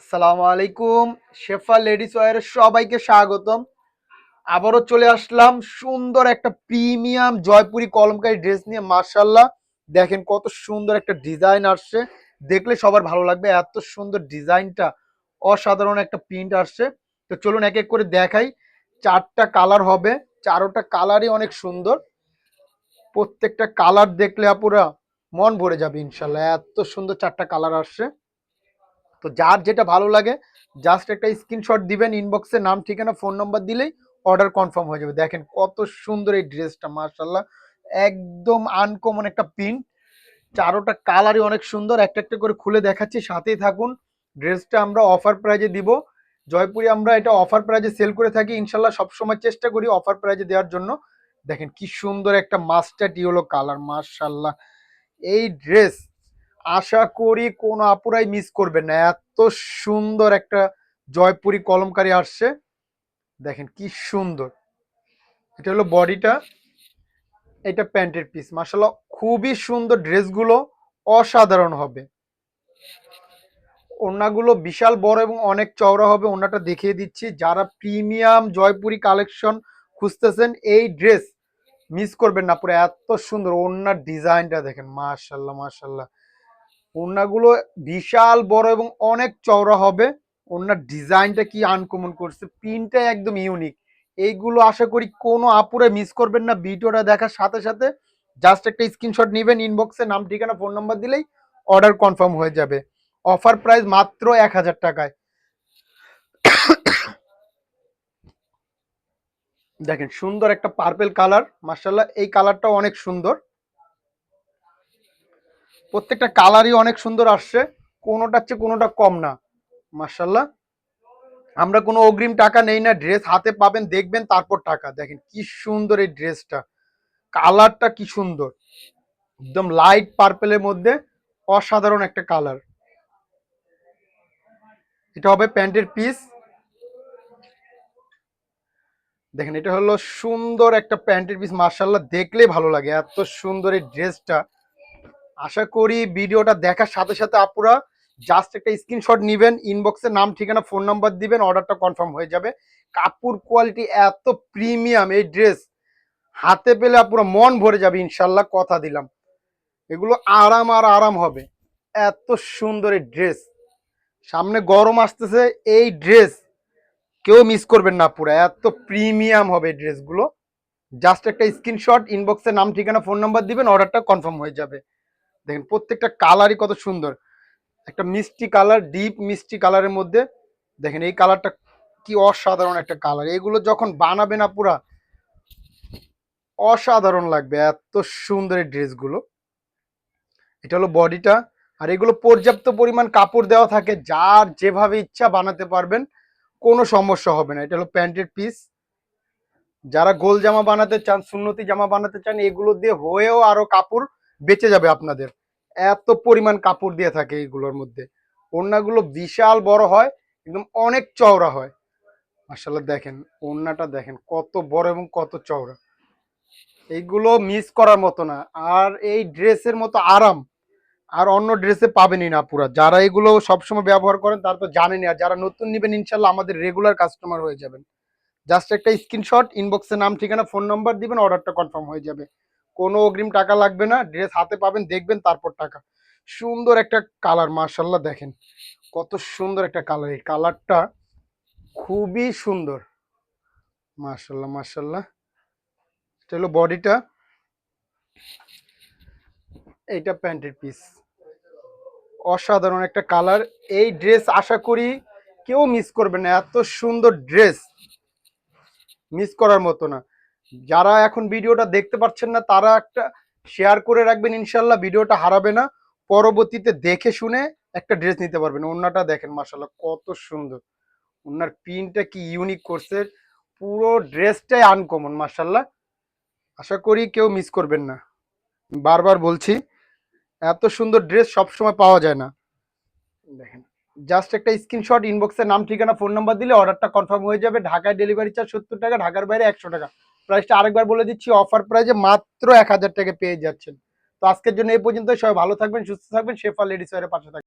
আসসালামু আলাইকুম। শেফা লেডিস ওয়ারের সবাইকে স্বাগতম। আবারও চলে আসলাম সুন্দর একটা প্রিমিয়াম জয়পুরি কলমকারী ড্রেস নিয়ে মার্শাল্লাহ দেখেন কত সুন্দর একটা ডিজাইন আসছে। দেখলে সবার ভালো লাগবে, এত সুন্দর ডিজাইনটা, অসাধারণ একটা প্রিন্ট আসছে। তো চলুন এক এক করে দেখাই। চারটা কালার হবে, চারোটা কালারই অনেক সুন্দর। প্রত্যেকটা কালার দেখলে আপুরা মন ভরে যাবে ইনশাল্লাহ এত সুন্দর চারটা কালার আসছে। তো যার যেটা ভালো লাগে জাস্ট একটা স্ক্রিনশট দিবেন ইনবক্সে নাম, ঠিকানা ফোন নাম্বার দিলেই অর্ডার কনফার্ম হয়ে যাবে। দেখেন কত সুন্দর এই ড্রেসটা মার্শাল্লাহ একদম আনকমন একটা প্রিন্ট চারোটা কালারই অনেক সুন্দর। একটা একটা করে খুলে দেখাচ্ছি। সাথেই থাকুন। ড্রেসটা আমরা অফার প্রাইজে দিব। জয়পুরে আমরা এটা অফার প্রাইজে সেল করে থাকি। ইনশাল্লাহ সবসময় চেষ্টা করি অফার প্রাইজে দেওয়ার জন্য। দেখেন কি সুন্দর একটা মাস্টার্ড ইয়েলো কালার মার্শাল্লাহ এই ড্রেস আশা করি কোনো আপুরাই মিস করবে না। এত সুন্দর একটা জয়পুরি কলমকারী আসছে। দেখেন কি সুন্দর। এটা হলো বডিটা। এটা প্যান্টের পিস মাসাল্লাহ খুবই সুন্দর ড্রেসগুলো অসাধারণ হবে। ওনাগুলো বিশাল বড় এবং অনেক চওড়া হবে। ওনাটা দেখিয়ে দিচ্ছি। যারা প্রিমিয়াম জয়পুরি কালেকশন খুঁজতেছেন, এই ড্রেস মিস করবেন না পুরো। এত সুন্দর ওনার ডিজাইনটা দেখেন। মাশাল্লাহ মাশাল্লাহ ওড়নাগুলো বিশাল, বড় এবং অনেক চওড়া হবে। ওড়নার ডিজাইনটা কি আনকমন করছে প্রিন্টটা একদম ইউনিক এইগুলো আশা করি কোনো আপুরে মিস করবেন না, ভিডিওটা দেখার সাথে সাথে জাস্ট একটা স্ক্রিনশট নেবেন ইনবক্সে নাম, ঠিকানা ফোন নাম্বার দিলেই অর্ডার কনফার্ম হয়ে যাবে। অফার প্রাইস মাত্র এক হাজার টাকায়। দেখেন সুন্দর একটা পার্পেল কালার মার্শাল্লাহ এই কালারটা অনেক সুন্দর। প্রত্যেকটা কালারই অনেক সুন্দর আসছে। কোনোটার চেয়ে কোনোটা কম না। মার্শাল্লাহ আমরা কোনো অগ্রিম টাকা নেই না। ড্রেস হাতে পাবেন, দেখবেন, তারপর টাকা। দেখেন কি সুন্দর এই ড্রেসটা কালারটা কি সুন্দর। একদম লাইট পার্পেলের মধ্যে অসাধারণ একটা কালার এটা হবে প্যান্টের পিস দেখেন, এটা হলো সুন্দর একটা প্যান্টের পিস মার্শাল্লাহ দেখলেই ভালো লাগে। এত সুন্দর এই ড্রেসটা আশা করি ভিডিওটা দেখার সাথে সাথে আপুরা জাস্ট একটা স্ক্রিনশট নেবেন ইনবক্সে নাম, ঠিকানা ফোন নাম্বার দিবেন অর্ডারটা কনফার্ম হয়ে যাবে। কাপড় কোয়ালিটি এত প্রিমিয়াম এই ড্রেস হাতে পেলে আপুরা মন ভরে যাবে, ইনশাল্লাহ কথা দিলাম। এগুলো আরাম আর আরাম হবে। এত সুন্দর এই ড্রেস সামনে গরম আসতেছে, এই ড্রেস কেউ মিস করবেন না পুরো এত প্রিমিয়াম হবে ড্রেসগুলো জাস্ট একটা স্ক্রিনশট ইনবক্সে নাম, ঠিকানা ফোন নাম্বার দিবেন অর্ডারটা কনফার্ম হয়ে যাবে। দেখেন প্রত্যেকটা কালারই কত সুন্দর। একটা মিষ্টি কালার ডিপ মিষ্টি কালারের মধ্যে, দেখেন এই কালারটা কি অসাধারণ একটা কালার এগুলো যখন বানাবে না পুরা অসাধারণ লাগবে এত সুন্দর এই ড্রেসগুলো। এটা হলো বডিটা। আর এগুলো পর্যাপ্ত পরিমাণ কাপড় দেওয়া থাকে, যার যেভাবে ইচ্ছা বানাতে পারবেন, কোনো সমস্যা হবে না। এটা হলো প্যান্টের পিস যারা গোল জামা বানাতে চান, সুন্নতি জামা বানাতে চান, এগুলো দিয়ে হয়েও আরও কাপড় বেঁচে যাবে আপনাদের। এত পরিমাণ কাপড় দিয়ে থাকে এইগুলোর মধ্যে। ওড়নাগুলো বিশাল বড় হয়, একদম অনেক চওড়া হয়। মাসাল্লাহ দেখেন, ওড়নাটা দেখেন কত বড় এবং কত চওড়া। এইগুলো মিস করার মতো না। আর এই ড্রেসের মতো আরাম। আর অন্য ড্রেসে পাবেনই না পুরা। যারা এগুলো সবসময় ব্যবহার করেন তারা তো জানেনই। আর যারা নতুন নেবেন ইনশাল্লাহ আমাদের রেগুলার কাস্টমার হয়ে যাবেন। জাস্ট একটা স্ক্রিনশট ইনবক্সে নাম, ঠিকানা ফোন নাম্বার দিবেন অর্ডারটা কনফার্ম হয়ে যাবে। কোনো অগ্রিম টাকা লাগবে না ড্রেস হাতে পাবেন, দেখবেন তারপর টাকা। সুন্দর একটা কালার মার্শাল্লাহ দেখেন। কত সুন্দর একটা কালার এই কালারটা খুবই সুন্দর। মার্শাল্লাহ মার্শাল্লাহ এটা হলো বডিটা এইটা প্যান্টের পিস অসাধারণ একটা কালার এই ড্রেস আশা করি কেউ মিস করবে না। এত সুন্দর ড্রেস মিস করার মতো না। যারা এখন ভিডিওটা দেখতে পাচ্ছেন না, তারা একটা শেয়ার করে রাখবেন ইনশাল্লাহ ভিডিওটা হারাবে না। পরবর্তীতে দেখে শুনে একটা ড্রেস নিতে পারবেন। অন্যটা দেখেন মাসাল্লাহ কত সুন্দর। ওনার প্রিন্টটা কি ইউনিক করছে। পুরো ড্রেসটাই আনকমন মাসাল্লাহ আশা করি কেউ মিস করবেন না। বারবার বলছি, এত সুন্দর ড্রেস সবসময় পাওয়া যায় না। দেখেন জাস্ট একটা স্ক্রিনশট ইনবক্সের নাম, ঠিকানা ফোন নাম্বার দিলে অর্ডারটা কনফার্ম হয়ে যাবে। ঢাকায় ডেলিভারি চার্জ সত্তর টাকা, ঢাকার বাইরে একশো টাকা। প্রাইসটা আরেকবার বলে দিচ্ছি অফার প্রাইজে মাত্র এক হাজার টাকা পেয়ে যাচ্ছেন। তো আজকের জন্য এই পর্যন্ত সবাই ভালো থাকবেন, সুস্থ থাকবেন শেফা লেডিস পাশে থাকবেন।